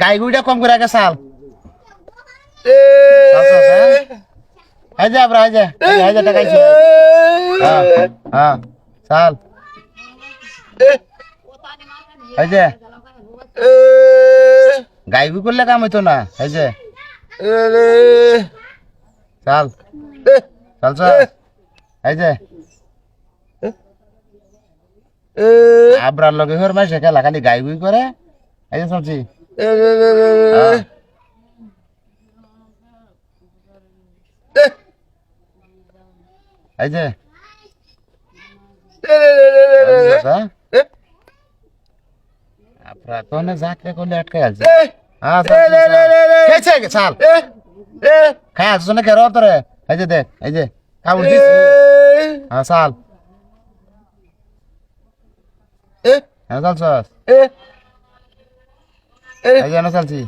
গাই গুইটা কম করে আগে যে আবরা এই যে। যে টাকা আইছে। হ্যাঁ হ্যাঁ চাল। এই যে। গাই গুই করলে কাম হইতো না। যে। চাল। চাল চাল। এই যে। আবরার লগে হর মাসে খেলা খালি গাই গুই করে। এই হ্যাঁ। এই যে আপনার তো না যাত্রা করলে আটকে আছে হ্যাঁ চাল খাই আসছো না কেরো তোরে এই যে দেখ এই যে কাবুল দিস হ্যাঁ চাল হ্যাঁ চালছস এই যে না চালছি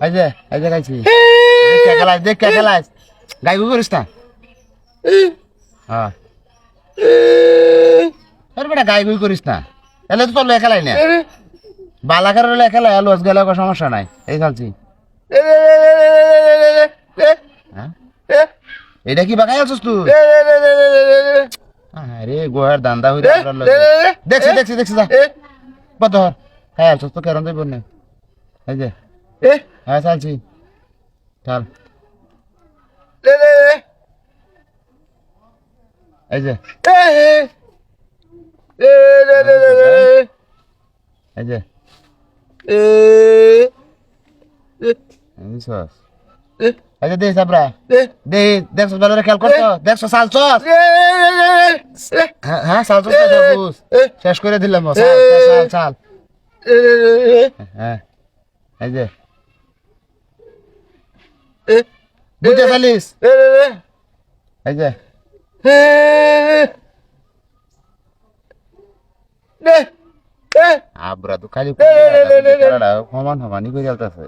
এই যে এই যে দেখ কে খেলাস দেখ কে খেলাস গাই গু করিস না হ্যাঁ বেটা গাই গুই করিস না তাহলে তো তোর খেলাই না বালাকার লয়ে খেলাই লস গেলে কোনো সমস্যা নাই এই হ্যাঁ এটা কি বাগাই আছিস তুই আরে গোয়ার দান্দা হইরে দেখছি দেখছি দেখছি যা কত হর খাই আছিস তো কেরম দেব না এই যে হ্যাঁ চালছি চল এই যে এই যে বুঝছস এই যে দেখ সাবরা দে দেখছ ভালো খেয়াল করছ দেখছ চালছস হ্যাঁ হ্যাঁ না সবুজ শেষ করে দিলাম চাল, চাল চাল হ্যাঁ এই যে বুঝতে চালিস এই যে আবরা তো খালি সমান সমানই করে চলতেছে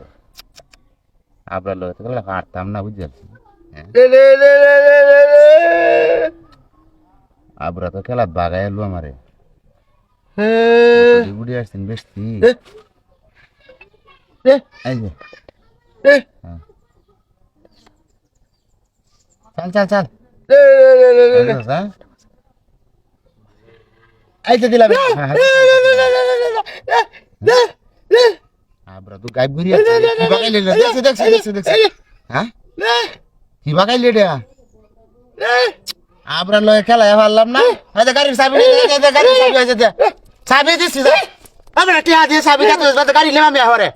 আবরা লোক তো পারতাম না বুঝতে পারছি আবরা তো খেলা বাগাই এলো আমারে বুড়ি আসছেন বেশি এই যে হ্যাঁ। চাল চাল চাল বুঝছস, হ্যাঁ? এই তো দিলাম আবরা তো গাইব ঘুরি আছে। কি বাগাইলে না দেখছি দেখছি দেখছি দেখছি। হ্যাঁ? কি বাগাইলে এটা আবরা লয়ে খেলায় পারলাম না। এই। যে গাড়ির চাবি নিয়ে যা, গাড়ির চাবি আছে। চাবি দিছি যা আমরা টিয়া দিয়ে চাবি কাটতে গাড়ি নেম আমি আহরে